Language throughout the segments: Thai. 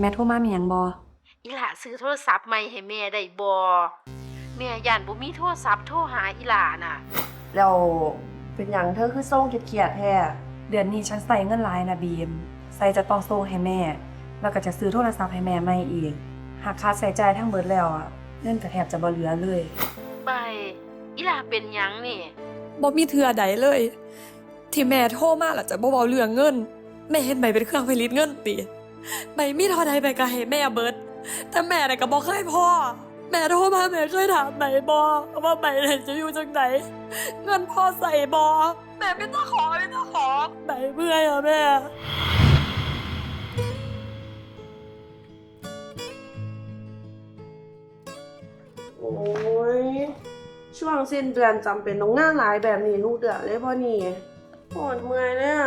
แม่โทรมามีหยังบ่อีหล่าซื้อโทรศัพท์ใหม่ให้แม่ได้บ่แม่ย่านบ่มีโทรศัพท์โทรหาอีหล่าน่ะ แล้วเป็นหยังเธอคือส่งเครียดๆแท้เดือนนี้ฉันใส่เงินหลายนะบีม ใส่จะต้องส่งให้แม่ แล้วก็จะซื้อโทรศัพท์ให้แม่ใหม่อีก หากค่าใช้จ่ายทั้งเบิดแล้วอะเงินก็แทบจะบ่เหลือเลย ไป อีหล่าเป็นหยังนี่ บ่มีเทื่อใดเลย ที่แม่โทรมาแล้วจะบ่เว้าเรื่องเงิน แม่เห็นใบเป็นเครื่องผลิตเงินติ ใบมีเท่าใดไปก็ให้แม่เบิด แต่แม่น่ะก็บ่เคยพ่อ แม่โทรมาแม่เคยถามใบบ่ว่าใบไหนจะอยู่จังไหน เงินพ่อใส่บ่แม่ไม่ต้องขอไม่ต้องขอใบเมื่อยอะแม่โอ้ยช่วงสิ้นเดือนจำเป็นต้องงานหลายแบบนี้ลูกเดือดเลยพ่อนี่ปวดเมื่อยเนี่ย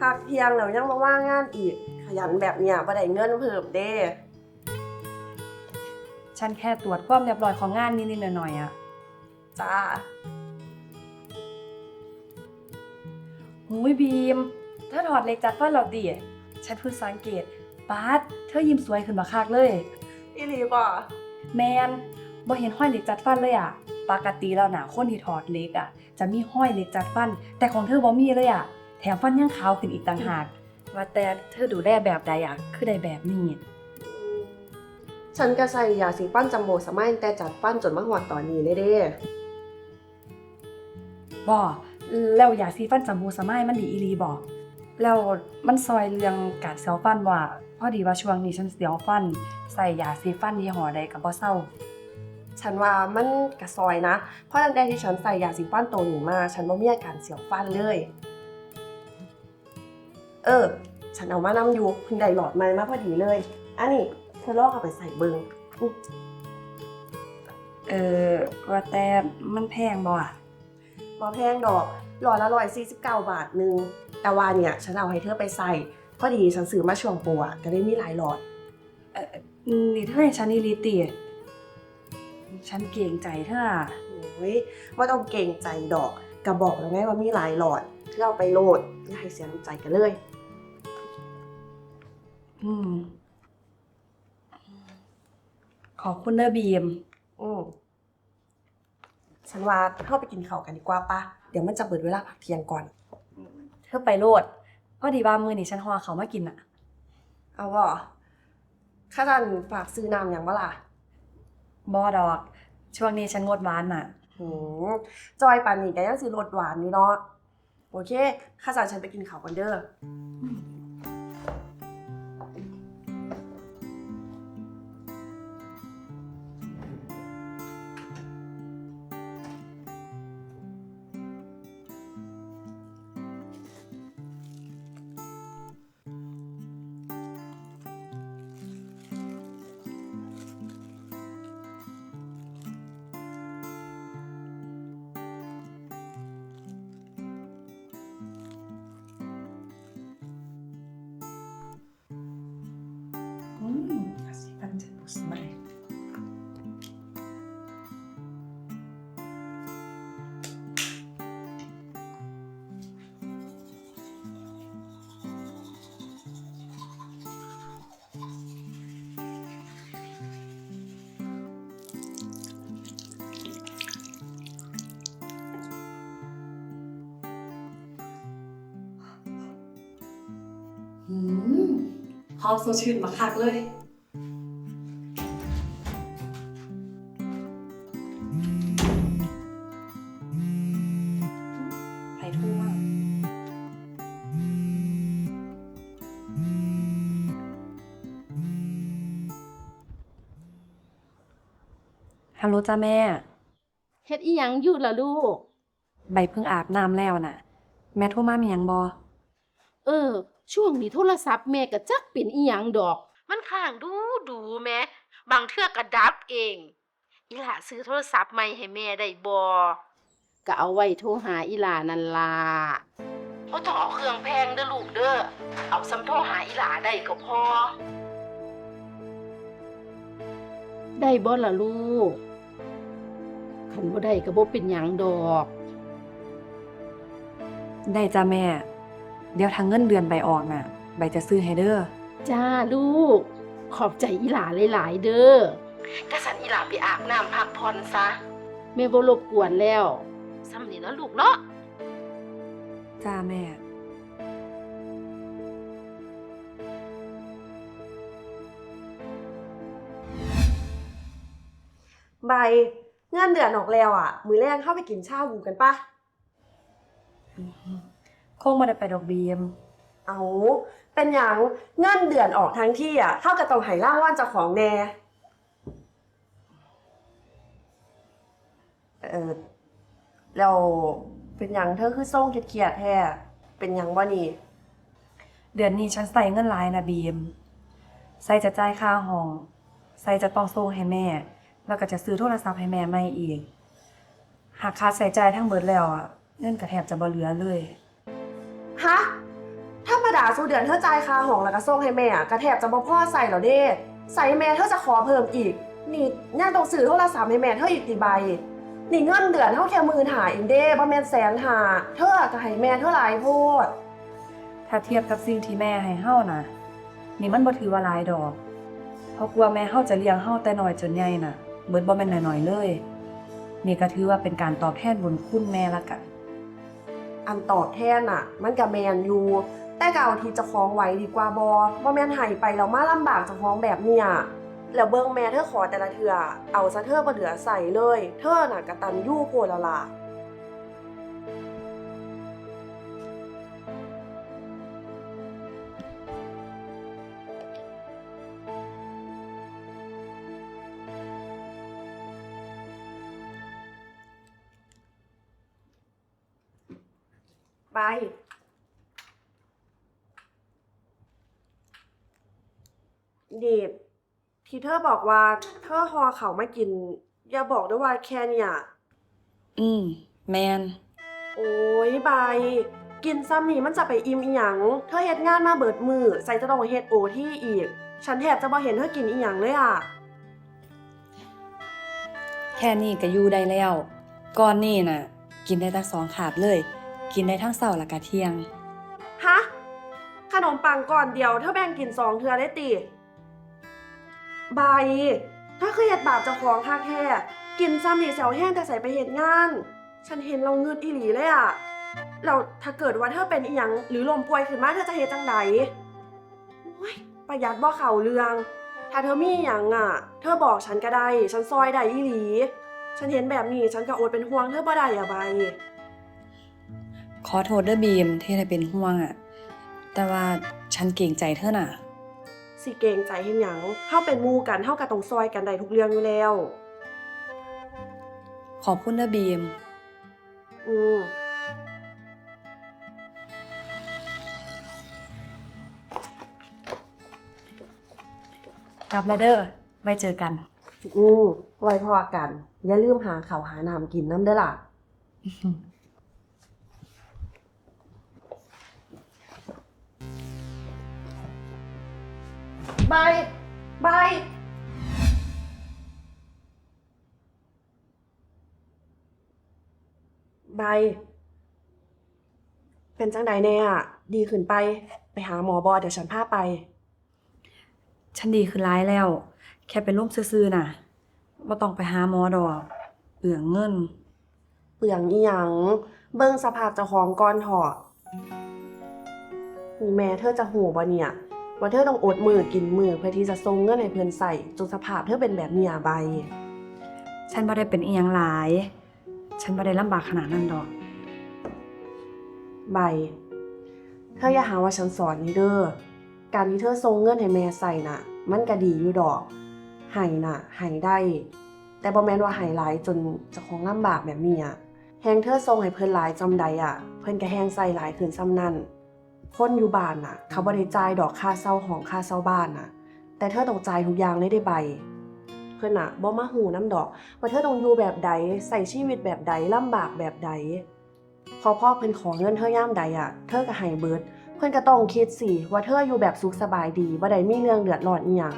พักเที่ยงแล้วยังมาว่างงานอีก ขยันแบบเนี้ยบ่ได้เงินเพิ่มเด้ฉันแค่ตรวจความเรียบร้อยของงานนิดๆหน่อยๆอะจ้าหูยบีมเธอถอดเหล็กจัดฟันแล้วดิฉันเพิ่งสังเกตปาดเธอยิ้มสวยขึ้นมาคักเลย อีหลีป่ะแมนบ่เห็นห้อยเหล็กจัดฟันเลยอะ ปกติแล้วนะคนที่ถอดเหล็กอะ จะมีห้อยเหล็กจัดฟัน แต่ของเธอบ่มีเลยอะ แถมฟันยังขาวขึ้นอีกต่างหาก ว่าแต่เธอดูแลแบบใดอะคือได้แบบนี้ฉันก็ใส่ยาสีฟันจัมโบสมัยแต่จัดฟันจนมาหอดตอนนี้เลยเด้บ่แล้วยาสีฟันจำบูสมัยมันดีอีหลีบ่แล้วมันซอยเรื่องการเสียวฟันว่าพอดีว่าช่วงนี้ฉันเสียวฟัน ใส่ยาสีฟันยี่ห้อใดก็บ่เศร้าฉันว่ามันกระซอยนะ เพราะตั้งแต่ที่ฉันใส่ยาสีฟันตัวนี้มา ฉันบ่มีอาการเสียวฟันเลย เออ ฉันเอามานำอยู่เพิ่งได้หลอดใหม่มาพอดีเลย อันนี้เธอลอกเอาไปใส่เบิงอื้อเออว่าแต่มันแพงบ่อะบ่แพงดอก หลอดละร้อยสี่สิบเก้าบาทหนึงแต่ว่าเนี่ย ฉันเอาให้เธอไปใส่ พอดีฉันซื้อมาช่วงโปรอะก็ได้มีหลายหลอดอืมนี่เธอให้ฉันอีหลีติฉันเกรงใจเธออะโอ้ยว่าต้องเก่งใจดอกกระบอกแล้วไงว่ามีหลายหลอดเพื่อเอาไปโหลดอย่าให้เสียน้ำใจกันเลย อืม ขอบคุณเด้อบีม อืมฉันว่าเข้าไปกินข้าวกันดีกว่าปะเดี๋ยวมันจะเบิดเวลาพักเที่ยงก่อน เธอไปโลดพอดีว่ามือนี่ฉันห่อเขาวมากินอะเอาวะข้าจันฝากซื้อน้ำอย่างวะล่ะบอดอก ช่วงนี้ฉันงดหวานน่ะหืมจอยปานนี่ก็ยังซื้อรสหวานนี่เนาะ โอเค ข้าจันฉันไปกินข้าวกันเด้อ อื หอมสดชื่นมาคักเลยไปทั่วฮัลโหลจ้าแม่ เฮ็ดอีหยังอยู่ล่ะลูก ใบเพิ่งอาบน้ำแล้วน่ะ แม่โทรมามีหยังบอ เออ ช่วงนี้โทรศัพท์แม่ก็จักเป็นอีหยังดอก มันข้างดูดูแม่บางเทื่อก็ดับเองอีหล่าซื้อโทรศัพท์ใหม่ให้แม่ได้บ่ก็เอาไว้โทรหาอีหล่านั่นล่ะบ่ต้องเอาเครื่องแพงเด้อลูกเด้อเอาซ้ำโทรหาอีหล่าได้ก็พอ ได้บ่ล่ะลูกคันบ่ได้ก็บ่เป็นหยังดอก ได้จ้าแม่ เดี๋ยวทางเงินเดือนใบออกน่ะ ใบจะซื้อให้เด้อ จ้าลูก ขอบใจอีหลาหลาย ๆ เด้อกระสันอีหลาไปอาบน้ำพักผ่อนซะแม่บ่รบกวนแล้วซ้ำนี่นะลูกเนาะจ้าแม่ ใบเงินเดือนออกแล้วอะ มือแรกเข้าไปกินชาบูกันปะ คงมาได้ไปดอกบีม เอาเป็นอย่างเงินเดือนออกทั้งที่อะเท่ากับต้องไหล่างว่านเจ้าของแน่เออแล้วเป็นอย่างเธอคือส่งเครียดๆแท้เป็นอย่างว่านี่ เดือนนี้ฉันใส่เงินหลายนะบีม ใส่จะจ่ายค่าห้อง ใส่จะต้องส่งให้แม่ แล้วก็จะซื้อโทรศัพท์ให้แม่ใหม่อีก หากค่าใส่จ่ายทั้งเบิดแล้วอะเงินก็แทบจะบ่เหลือเลย ฮะธรรมาด่าสู้เดือนเธอจ่ายค่าห้องแล้วก็ส่งให้แม่อะกระแทบจะบ่พ่อใส่แล้วเด้ ใส่ให้แม่เธอจะขอเพิ่มอีก นี่ยังต้องซื้อโทรศัพท์ให้แม่เธออีกตีใบ นี่เงินเดือนเท่าแค่หมื่นหาเองเด้บ่แม่นแสนหาเธอก็ให้แม่เธอหลายโพดถ้าเทียบกับสิ่งที่แม่ให้เฮานะนี่มันบ่ถือว่าหลายดอก เพราะกลัวแม่เฮาจะเลี้ยงเฮาแต่น้อยจนใหญ่น่ะเบิดบ่แม่นน้อยๆเลย นี่ก็ถือว่าเป็นการตอบแทนบุญคุณแม่ละกัน อันตอบแทนอะมันกับแมนอยู่แต่ก็เอาที่จะคล้องไว้ดีกว่าบอว่าแม่นหายไปแล้วมาลำบากจะคล้องแบบเนี้ยแล้วเบิ่งแม่เธอขอแต่ละเทื่อเอาซะเธอบ่เหลือใส่เลย เธอน่ะกระตันยู่โพลละล่ะ ดีดที่เธอบอกว่าเธอหอเขาวมากิน อย่าบอกด้วยว่าแค่เนี่ยอืม แมน โอ้ยบายกินซ้ำนี่มันจะไปอิ่มอีหยัง เธอเฮ็ดงานมาเบิดมือใส่จะต้องเฮ็ดโอที่อีก ฉันแทบจะบ่เห็นเธอกินอีหยังเลยอะ แค่นี้ก็อยู่ได้แล้วก่อนนี่น่ะ กินได้ทั้งสองขาบเลย กินได้ทั้งเช้าและก็เที่ยง ฮะ ขนมปังก่อนเดียวเธอแบ่งกินสองเทือได้ติ บายถ้าเคยเห็ดบาปเจ้าของค่าแค่กินซ้ำนี่แซวแห้งแต่ใส่ไปเหตุงาน ฉันเห็นเราเงืดอีหลีเลยอะเราถ้าเกิดว่าเธอเป็นอีหยังหรือลมป่วยขึ้นมาเธอจะเฮ็ดจังใดโอ้ยประหยัดบ่เข่าเรือง ถ้าเธอมีอหยังอะเธอบอกฉันก็ได้ ฉันซอยได้อีหลี ฉันเห็นแบบนี้ฉันก็อดเป็นห่วงเธอบ่ได้อะใบขอโทษเด้อบีมที่ได้เป็นห่วงอะแต่ว่าฉันเกรงใจเธอน่ะ สิเกรงใจเห็นหยังเฮาเป็นหมู่กันเฮาก็ต้องซอยกันได้ทุกเรื่องอยู่แล้ว ขอบคุณเด้อบีม อืมกลับแล้วเด้อไว้เจอกัน อืมไว้พอกัน อย่าลืมหาข้าวหาน้ำกินน้ำเด้อล่ะ บายบายบายเป็นจังใดแน่อะดีขึ้นไป ไปหาหมอบอเดี๋ยวฉันพาไป ฉันดีขึ้นร้ายแล้ว แค่เป็นลมซื่อๆน่ะบ่ต้องไปหาหมอดอกเปลืองเงิน เปลืองอีหยังเบิ่งสภาพเจ้าของก่อนเถอะนี่แม่เธอจะหูบ่เนี่ย ว่าเธอต้องอดมือกินมือเพื่อที่จะส่งเงินให้เพิ่นใส่จนสภาพเธอเป็นแบบเนี้ยใบ ฉันบ่ได้เป็นอีหยังหลาย ฉันบ่ได้ลำบากขนาดนั้นดอก ใบ เธออย่าหาว่าฉันสอนนี่เด้อ การที่เธอส่งเงินให้แม่ใส่น่ะ มันก็ดีอยู่ดอกให้น่ะให้ได้ แต่บ่แม่นว่าให้หลายจนเจ้าของลำบากแบบนี้อะแฮงเธอส่งให้เพิ่นหลายจำใดอะเพิ่นก็แฮงใส่หลายขึ้นซ้ำนั่น คนอยู่บ้านน่ะ เขาบ่ได้จ่ายดอกค่าเช่าห้องค่าเช่าบ้านน่ะ แต่เธอต้องจ่ายทุกอย่างเลยได้ใบเพิ่นน่ะบ่มาหูน้ำดอกว่าเธอต้องอยู่แบบใดใส่ชีวิตแบบใดลำบากแบบใดพอพ่อเพิ่นขอเงินเธอย่ามใดอะเธอก็ให้เบิด เพิ่อนก็ต้องคิดสิว่าเธออยู่แบบสุขสบายดีบ่ได้มีเรื่องเดือดร้อนอีหยัง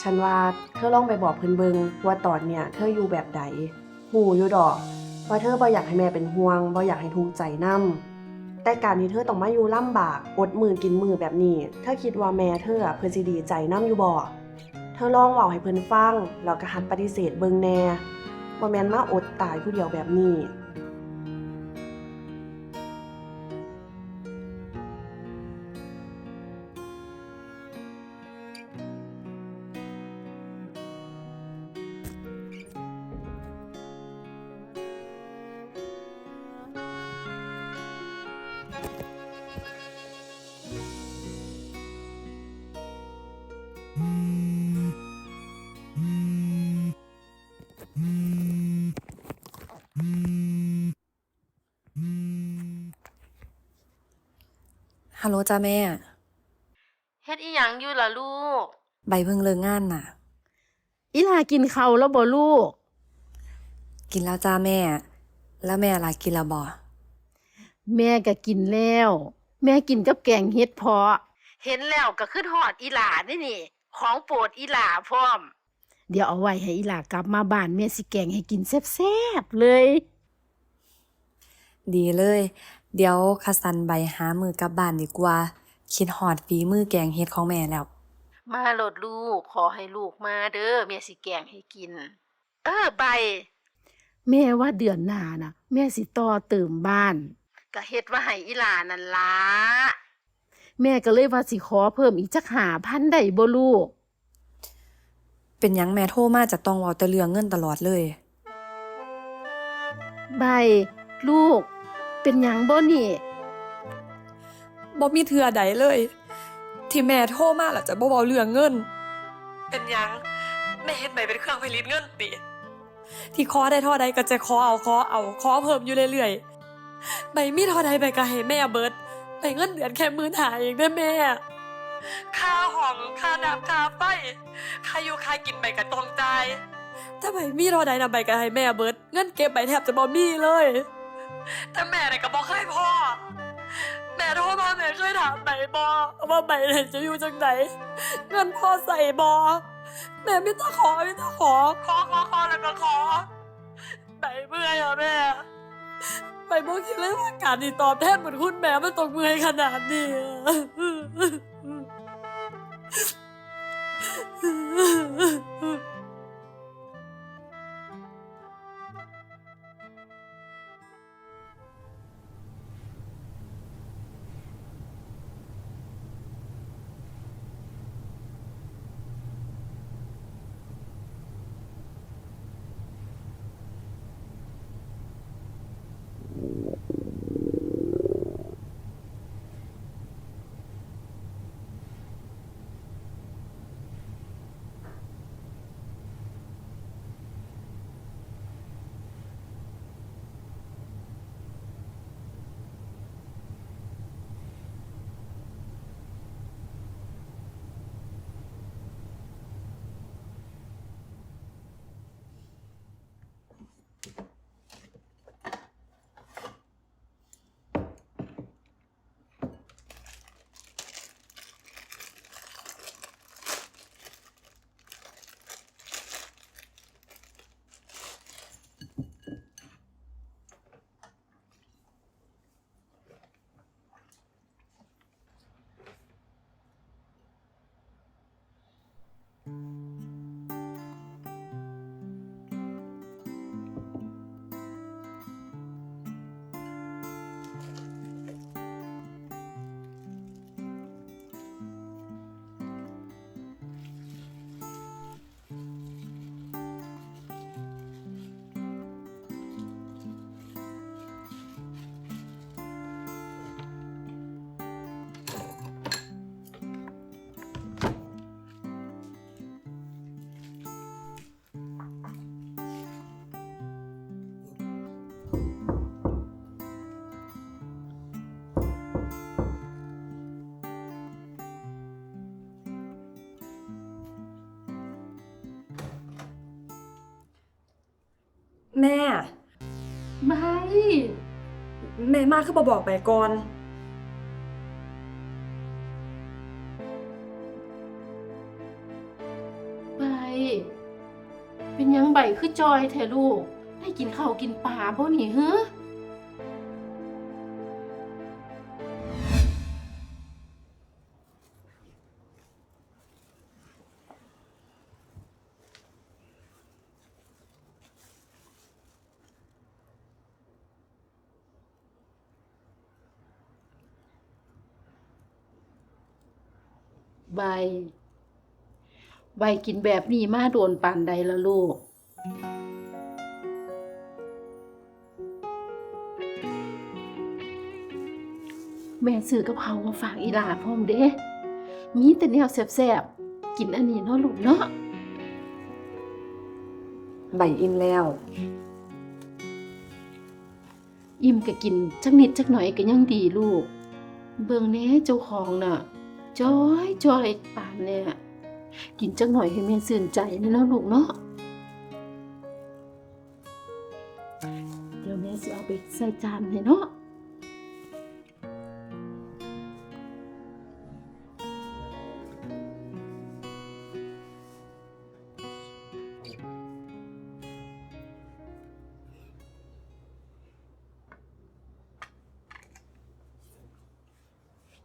ฉันว่าเธอลองไปบอกเพิ่นเบิงว่าตอนเนี้ยเธออยู่แบบใดหูอยู่ดอกว่าเธอบ่อยากให้แม่เป็นห่วงบ่อยากให้ทุกข์ใจนํ แต่การที่เธอต้องมาอยู่ลำบาก อดมือกินมือแบบนี้ เธอคิดว่าแม่เธอเพื่อนสิดีใจน้ำอยู่บ่เธอลองเว่าให้เพื่อนฟังแล้วก็หัดปฏิเสธเบิงแน่บ่แมนมาอดตายผู้เดียวแบบนี้ ฮัลโหลจ้าแม่ เฮ็ดอีหยังอยู่ล่ะลูก ใบเพิ่งเลิกงานน่ะ อีหลากินข้าวแล้วบ่ลูก กินแล้วจ้าแม่ แล้วแม่ล่ะกินแล้วบ่แม่ก็กินแล้ว แม่กินกับแกงเฮ็ดเพาะ เห็นแล้วก็คือทอดอีหลานี่นี่ ของโปรดอีหลาพร้อม เดี๋ยวเอาไว้ให้อีหลากลับมาบ้านแม่สิแกงให้กินแซ่บๆเลย ดีเลย เดี๋ยวคัสันใบหามือกลับบ้านดีกว่า คิดหอดฝีมือแกงเฮ็ดของแม่แล้ว มาโหลดลูกขอให้ลูกมาเด้อแม่สิแกงให้กิน เออใบ แม่ว่าเดือนหน้าน่ะแม่สิต่อเติมบ้านก็เฮ็ดว่าให้อีหลานั่นล่ะแม่ก็เลยว่าสิขอเพิ่มอีกจักหาพันได้บ่ลูก เป็นหยังแม่โทรมาจะต้องเว้าแต่เรื่องเงินตลอดเลย ใบ ลูก เป็นหยังบ่นี่ บ่มีเทื่อใดเลย ที่แม่โทรมาแล้วจะบ่เว้าเรื่องเงิน เป็นหยังแม่เฮ็ดใบเป็นเครื่องผลิตเงินติ ที่ขอได้เท่าใดก็จะขอเอาขอเอาขอเพิ่มอยู่เรื่อยๆใบมีเท่าใดใบก็ให้แม่เบิดใบเงินเดือนแค่หมื่นหาเองเด้อแม่ ค่าห้องค่าน้ำค่าไฟค่าอยู่ค่ากินใบก็ต้องจ่ายถ้าใบมีเท่าใดนะใบก็ให้แม่เบิดเงินเก็บใบแทบจะบ่มีเลย แต่แม่เนี่ยก็บอกให้พ่อ แม่โทรมาแม่เคยถามใบบอว่าใบเนี่ยจะอยู่จังไหนเงินพ่อใส่บอแม่ไม่ต้องขอไม่ต้องขอ ขอขอขอแล้วก็ขอใบเมื่อยอะแม่ใบบอกคิดเลยว่าการที่ตอบแทนเหมือนคุณแม่มันต้องเมื่อยขนาดนี้ แม่ไม่แม่มากคือบ่บอกไปก่อนใบเป็นหยังใบคือจอยแท้ลูก ได้กินข้าวกินปลาบ่นี่เฮ้อ ใบ ใบกินแบบนี้มาโดนปานใดละลูก แม่ซื้อกับเขาวมาฝากอีหลาพร้อมเด้ มีแต่แนวแซ่บๆ กินอันนี้เนาะลูกเนาะ ใบอิ่มแล้ว อิ่มก็กินจักนิดจักหน่อยก็ยังดีลูก เบิ่งแหน่เจ้าของน่ะ จ้อยจ้อยปานเนี่ยกินจักหน่อยให้แม่สื่นใจนี่เนาะลูกเนาะเดี๋ยวแม่สิเอาไปใส่จานให้เนาะ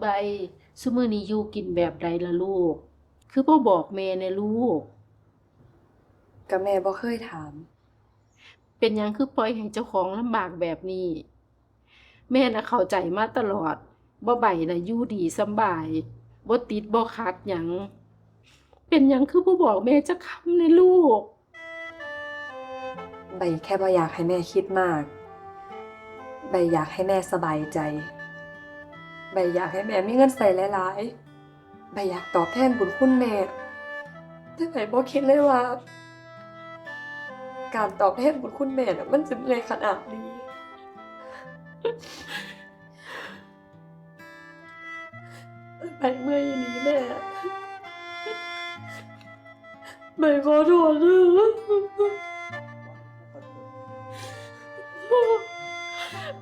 ใบ ซุมื้อนี้อยู่กินแบบใดล่ะลูก คือบ่บอกแม่แน่ลูก ก็แม่บ่เคยถาม เป็นหยังคือปล่อยให้เจ้าของลำบากแบบนี้ แม่น่ะเข้าใจมาตลอดบ่ใบน่ะอยู่ดีสำบายบ่ติดบ่ขัดหยัง เป็นหยังคือบ่บอกแม่จักคำในลูก ใบแค่บ่อยากให้แม่คิดมาก ใบอยากให้แม่สบายใจ ใบอยากให้แม่มีเงินใส่หลายๆใบอยากตอบแทนบุญคุณแม่แต่ใบบ่คิดเลยว่า การตอบแทนบุญคุณแม่น่ะมันจะเลยขนาดนี้ใบเมื่อยอีหลีแม่ใบขอโทษนะ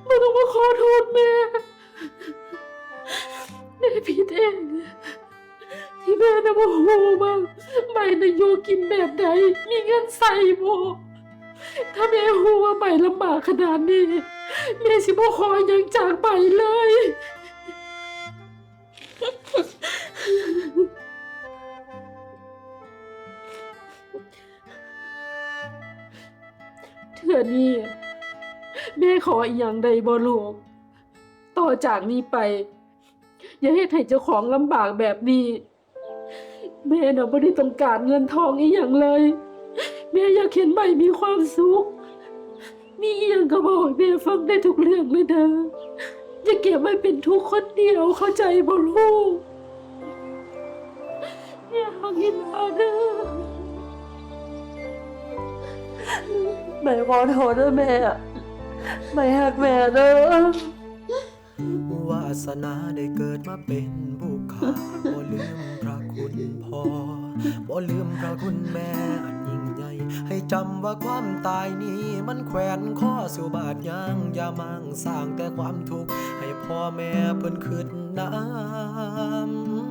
ไม่ต้องมาขอโทษแม่ ผิดเอง ที่แม่นะโมโหมากใบนะอยู่กินแบบใดมีเงินใส่บ่ถ้าแม่รู้ว่าใบลำบากขนาดนี้แม่สิบ่ขอยังจากใบเลยเถื่อนี่แม่ขออีกอย่างใดบ่ลูกต่อจากนี้ไป อย่าให้ให้เจ้าของลำบากแบบนี้ แม่น่ะไม่ได้ต้องการเงินทองอีหยังเลย แม่อยากเห็นใบมีความสุข มีอีหยังก็บอกแม่ฟังได้ทุกเรื่องเลยเด้ออย่าเก็บไว้เป็นทุกข์คนเดียวเข้าใจบ่ลูกแม่หักอีหลาเด้อใบขอโทษนะแม่ใบหักแม่เด้อวา สนาได้เกิดมาเป็นบุคคาบ่ลืมพระคุณพ่อบ่ลืมพระคุณแม่อันยิ่งใหญ่ ให้จำว่าความตายนี้มันแขวนข้อสู่บาดยางอย่ามั่งสร้างแต่ความทุกข์ให้พ่อแม่เพิ่นคิดน้ำ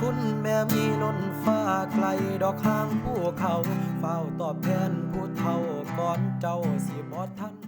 คุณแม่มีล้นฟ้าไกลดอกข้างภูเขา เฝ้าตอบแทนผู้เฒ่าก่อนเจ้าสิบ่ทัน